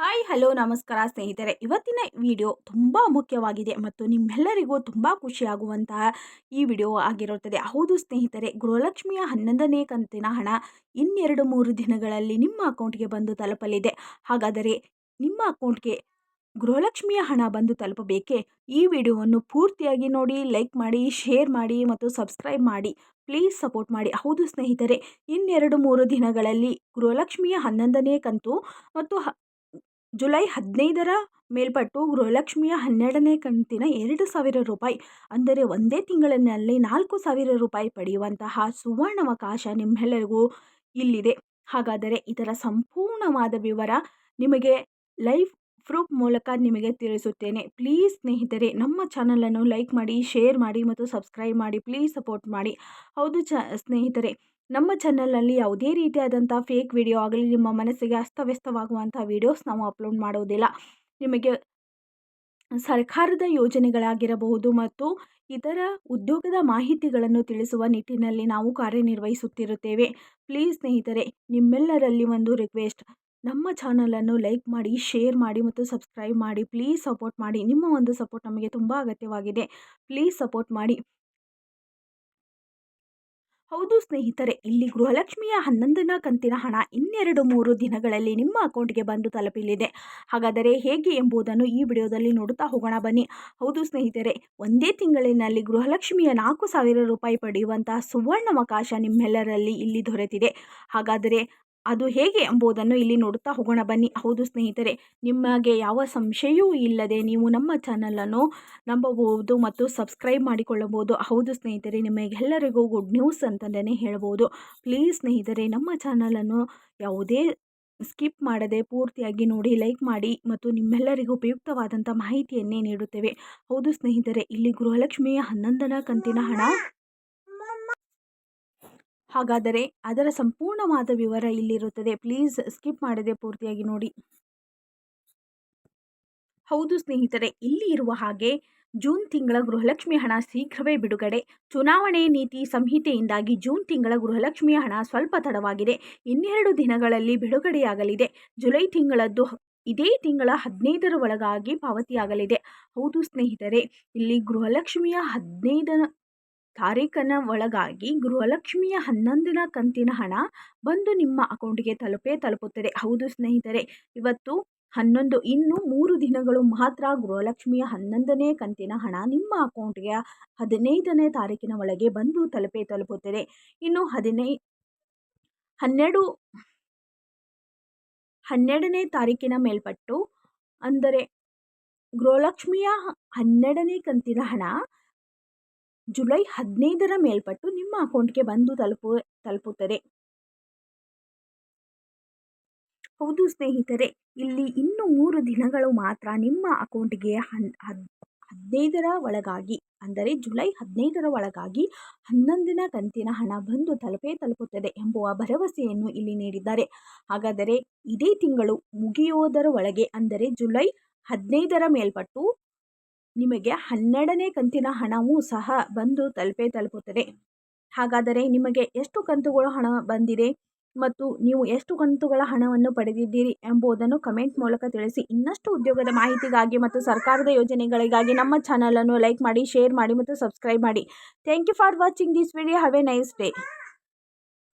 Hi, hello, ನಮಸ್ಕಾರ ಸ್ನೇಹಿತರೆ. ಇವತ್ತಿನ ವಿಡಿಯೋ ತುಂಬ ಮುಖ್ಯವಾಗಿದೆ ಮತ್ತು ನಿಮ್ಮೆಲ್ಲರಿಗೂ ತುಂಬ ಖುಷಿಯಾಗುವಂತಹ ಈ ವಿಡಿಯೋ ಆಗಿರುತ್ತದೆ. ಹೌದು ಸ್ನೇಹಿತರೆ, ಗೃಹಲಕ್ಷ್ಮಿಯ ಹನ್ನೊಂದನೇ ಕಂತಿನ ಹಣ ಇನ್ನೆರಡು ಮೂರು ದಿನಗಳಲ್ಲಿ ನಿಮ್ಮ ಅಕೌಂಟ್ಗೆ ಬಂದು ತಲುಪಲಿದೆ. ಹಾಗಾದರೆ ನಿಮ್ಮ ಅಕೌಂಟ್ಗೆ ಗೃಹಲಕ್ಷ್ಮಿಯ ಹಣ ಬಂದು ತಲುಪಬೇಕೆ? ಈ ವಿಡಿಯೋವನ್ನು ಪೂರ್ತಿಯಾಗಿ ನೋಡಿ, ಲೈಕ್ ಮಾಡಿ, ಶೇರ್ ಮಾಡಿ ಮತ್ತು ಸಬ್ಸ್ಕ್ರೈಬ್ ಮಾಡಿ. ಪ್ಲೀಸ್ ಸಪೋರ್ಟ್ ಮಾಡಿ. ಹೌದು ಸ್ನೇಹಿತರೆ, ಇನ್ನೆರಡು ಮೂರು ದಿನಗಳಲ್ಲಿ ಗೃಹಲಕ್ಷ್ಮಿಯ ಹನ್ನೊಂದನೇ ಕಂತು ಮತ್ತು ಜುಲೈ ಹದಿನೈದರ ಮೇಲ್ಪಟ್ಟು ಗೃಹಲಕ್ಷ್ಮಿಯ ಹನ್ನೆರಡನೇ ಕಂತಿನ ಎರಡು ಸಾವಿರ ರೂಪಾಯಿ. ಅಂದರೆ ಒಂದೇ ತಿಂಗಳಿನಲ್ಲಿ ನಾಲ್ಕು ಸಾವಿರ ರೂಪಾಯಿ ಪಡೆಯುವಂತಹ ಸುವರ್ಣಾವಕಾಶ ನಿಮ್ಮೆಲ್ಲರಿಗೂ ಇಲ್ಲಿದೆ. ಹಾಗಾದರೆ ಇದರ ಸಂಪೂರ್ಣವಾದ ವಿವರ ನಿಮಗೆ ಲೈವ್ ಪ್ರೂಫ್ ಮೂಲಕ ನಿಮಗೆ ತಿಳಿಸುತ್ತೇನೆ. ಪ್ಲೀಸ್ ಸ್ನೇಹಿತರೆ, ನಮ್ಮ ಚಾನಲನ್ನು ಲೈಕ್ ಮಾಡಿ, ಶೇರ್ ಮಾಡಿ ಮತ್ತು ಸಬ್ಸ್ಕ್ರೈಬ್ ಮಾಡಿ, ಪ್ಲೀಸ್ ಸಪೋರ್ಟ್ ಮಾಡಿ. ಹೌದು ಚ, ಸ್ನೇಹಿತರೆ ನಮ್ಮ ಚಾನಲಲ್ಲಿ ಯಾವುದೇ ರೀತಿಯಾದಂಥ ಫೇಕ್ ವಿಡಿಯೋ ಆಗಲಿ, ನಿಮ್ಮ ಮನಸ್ಸಿಗೆ ಅಸ್ತವ್ಯಸ್ತವಾಗುವಂಥ ವಿಡಿಯೋಸ್ ನಾವು ಅಪ್ಲೋಡ್ ಮಾಡೋದಿಲ್ಲ. ನಿಮಗೆ ಸರ್ಕಾರದ ಯೋಜನೆಗಳಾಗಿರಬಹುದು ಮತ್ತು ಇತರ ಉದ್ಯೋಗದ ಮಾಹಿತಿಗಳನ್ನು ತಿಳಿಸುವ ನಿಟ್ಟಿನಲ್ಲಿ ನಾವು ಕಾರ್ಯನಿರ್ವಹಿಸುತ್ತಿರುತ್ತೇವೆ. ಪ್ಲೀಸ್ ಸ್ನೇಹಿತರೆ, ನಿಮ್ಮೆಲ್ಲರಲ್ಲಿ ಒಂದು ರಿಕ್ವೆಸ್ಟ್ ನಮ್ಮ ಚಾನಲನ್ನು ಲೈಕ್ ಮಾಡಿ ಶೇರ್ ಮಾಡಿ ಮತ್ತು ಸಬ್ಸ್ಕ್ರೈಬ್ ಮಾಡಿ. ಪ್ಲೀಸ್ ಸಪೋರ್ಟ್ ಮಾಡಿ. ನಿಮ್ಮ ಒಂದು ಸಪೋರ್ಟ್ ನಮಗೆ ತುಂಬ ಅಗತ್ಯವಾಗಿದೆ. ಪ್ಲೀಸ್ ಸಪೋರ್ಟ್ ಮಾಡಿ. ಹೌದು ಸ್ನೇಹಿತರೆ, ಇಲ್ಲಿ ಗೃಹಲಕ್ಷ್ಮಿಯ ಹನ್ನೊಂದನ ಕಂತಿನ ಹಣ ಇನ್ನೆರಡು ಮೂರು ದಿನಗಳಲ್ಲಿ ನಿಮ್ಮ ಅಕೌಂಟ್ಗೆ ಬಂದು ತಲುಪಲಿದೆ. ಹಾಗಾದರೆ ಹೇಗೆ ಎಂಬುದನ್ನು ಈ ವಿಡಿಯೋದಲ್ಲಿ ನೋಡುತ್ತಾ ಹೋಗೋಣ ಬನ್ನಿ. ಹೌದು ಸ್ನೇಹಿತರೆ, ಒಂದೇ ತಿಂಗಳಿನಲ್ಲಿ ಗೃಹಲಕ್ಷ್ಮಿಯ ನಾಲ್ಕು ಸಾವಿರ ರೂಪಾಯಿ ಪಡೆಯುವಂತಹ ಸುವರ್ಣಾವಕಾಶ ನಿಮ್ಮೆಲ್ಲರಲ್ಲಿ ಇಲ್ಲಿ ದೊರೆತಿದೆ. ಹಾಗಾದರೆ ಅದು ಹೇಗೆ ಎಂಬುದನ್ನು ಇಲ್ಲಿ ನೋಡುತ್ತಾ ಹೋಗೋಣ. ಬನ್ನಿ. ಹೌದು ಸ್ನೇಹಿತರೆ, ನಿಮಗೆ ಯಾವ ಸಂಶಯವೂ ಇಲ್ಲದೆ ನೀವು ನಮ್ಮ ಚಾನಲನ್ನು ನಂಬಬಹುದು ಮತ್ತು ಸಬ್ಸ್ಕ್ರೈಬ್ ಮಾಡಿಕೊಳ್ಳಬಹುದು. ಹೌದು ಸ್ನೇಹಿತರೆ, ನಿಮಗೆಲ್ಲರಿಗೂ ಗುಡ್ ನ್ಯೂಸ್ ಅಂತಲೇ ಹೇಳ್ಬೋದು. ಪ್ಲೀಸ್ ಸ್ನೇಹಿತರೆ, ನಮ್ಮ ಚಾನಲನ್ನು ಯಾವುದೇ ಸ್ಕಿಪ್ ಮಾಡದೆ ಪೂರ್ತಿಯಾಗಿ ನೋಡಿ ಲೈಕ್ ಮಾಡಿ ಮತ್ತು ನಿಮ್ಮೆಲ್ಲರಿಗೂ ಉಪಯುಕ್ತವಾದಂಥ ಮಾಹಿತಿಯನ್ನೇ ನೀಡುತ್ತೇವೆ. ಹೌದು ಸ್ನೇಹಿತರೆ, ಇಲ್ಲಿ ಗೃಹಲಕ್ಷ್ಮಿಯ ಹನ್ನೊಂದನ ಕಂತಿನ ಹಣ ಹಾಗಾದರೆ ಅದರ ಸಂಪೂರ್ಣವಾದ ವಿವರ ಇಲ್ಲಿರುತ್ತದೆ. ಪ್ಲೀಸ್ ಸ್ಕಿಪ್ ಮಾಡದೆ ಪೂರ್ತಿಯಾಗಿ ನೋಡಿ. ಹೌದು ಸ್ನೇಹಿತರೆ, ಇಲ್ಲಿ ಇರುವ ಹಾಗೆ ಜೂನ್ ತಿಂಗಳ ಗೃಹಲಕ್ಷ್ಮಿ ಹಣ ಶೀಘ್ರವೇ ಬಿಡುಗಡೆ. ಚುನಾವಣೆ ನೀತಿ ಸಂಹಿತೆಯಿಂದಾಗಿ ಜೂನ್ ತಿಂಗಳ ಗೃಹಲಕ್ಷ್ಮಿಯ ಹಣ ಸ್ವಲ್ಪ ತಡವಾಗಿದೆ. ಇನ್ನೆರಡು ದಿನಗಳಲ್ಲಿ ಬಿಡುಗಡೆಯಾಗಲಿದೆ. ಜುಲೈ ತಿಂಗಳದ್ದು ಇದೇ ತಿಂಗಳ ಹದಿನೈದರ ಒಳಗಾಗಿ ಪಾವತಿಯಾಗಲಿದೆ. ಹೌದು ಸ್ನೇಹಿತರೆ, ಇಲ್ಲಿ ಗೃಹಲಕ್ಷ್ಮಿಯ ಹದಿನೈದನ ತಾರೀಖನ ಒಳಗಾಗಿ ಗೃಹಲಕ್ಷ್ಮಿಯ ಹನ್ನೊಂದಿನ ಕಂತಿನ ಹಣ ಬಂದು ನಿಮ್ಮ ಅಕೌಂಟಿಗೆ ತಲುಪೇ ತಲುಪುತ್ತದೆ. ಹೌದು ಸ್ನೇಹಿತರೆ, ಇವತ್ತು ಹನ್ನೊಂದು, ಇನ್ನು ಮೂರು ದಿನಗಳು ಮಾತ್ರ ಗೃಹಲಕ್ಷ್ಮಿಯ ಹನ್ನೊಂದನೇ ಕಂತಿನ ಹಣ ನಿಮ್ಮ ಅಕೌಂಟ್ಗೆ ಹದಿನೈದನೇ ತಾರೀಕಿನ ಒಳಗೆ ಬಂದು ತಲುಪೇ ತಲುಪುತ್ತದೆ. ಇನ್ನು ಹದಿನೈ, ಹನ್ನೆರಡು, ಹನ್ನೆರಡನೇ ತಾರೀಕಿನ ಮೇಲ್ಪಟ್ಟು ಅಂದರೆ ಗೃಹಲಕ್ಷ್ಮಿಯ ಹನ್ನೆರಡನೇ ಕಂತಿನ ಹಣ ಜುಲೈ ಹದಿನೈದರ ಮೇಲ್ಪಟ್ಟು ನಿಮ್ಮ ಅಕೌಂಟ್ಗೆ ಬಂದು ತಲುಪು, ತಲುಪುತ್ತದೆ. ಹೌದು ಸ್ನೇಹಿತರೆ, ಇಲ್ಲಿ ಇನ್ನು ಮೂರು ದಿನಗಳು ಮಾತ್ರ ನಿಮ್ಮ ಅಕೌಂಟ್ಗೆ ಹದಿನೈದರ ಒಳಗಾಗಿ, ಅಂದರೆ ಜುಲೈ ಹದಿನೈದರ ಒಳಗಾಗಿ ಹನ್ನೊಂದಿನ ಕಂತಿನ ಹಣ ಬಂದು ತಲುಪೇ ತಲುಪುತ್ತದೆ ಎಂಬುವ ಭರವಸೆಯನ್ನು ಇಲ್ಲಿ ನೀಡಿದ್ದಾರೆ. ಹಾಗಾದರೆ ಇದೇ ತಿಂಗಳು ಮುಗಿಯೋದರ ಒಳಗೆ, ಅಂದರೆ ಜುಲೈ ಹದಿನೈದರ ಮೇಲ್ಪಟ್ಟು ನಿಮಗೆ ಹನ್ನೆರಡನೇ ಕಂತಿನ ಹಣವೂ ಸಹ ಬಂದು ತಲುಪೇ ತಲುಪುತ್ತದೆ. ಹಾಗಾದರೆ ನಿಮಗೆ ಎಷ್ಟು ಕಂತುಗಳು ಹಣ ಬಂದಿದೆ ಮತ್ತು ನೀವು ಎಷ್ಟು ಕಂತುಗಳ ಹಣವನ್ನು ಪಡೆದಿದ್ದೀರಿ ಎಂಬುದನ್ನು ಕಮೆಂಟ್ ಮೂಲಕ ತಿಳಿಸಿ. ಇನ್ನಷ್ಟು ಉದ್ಯೋಗದ ಮಾಹಿತಿಗಾಗಿ ಮತ್ತು ಸರ್ಕಾರದ ಯೋಜನೆಗಳಿಗಾಗಿ ನಮ್ಮ ಚಾನಲನ್ನು ಲೈಕ್ ಮಾಡಿ, ಶೇರ್ ಮಾಡಿ ಮತ್ತು ಸಬ್ಸ್ಕ್ರೈಬ್ ಮಾಡಿ. Thank you for watching this video. Have a nice day.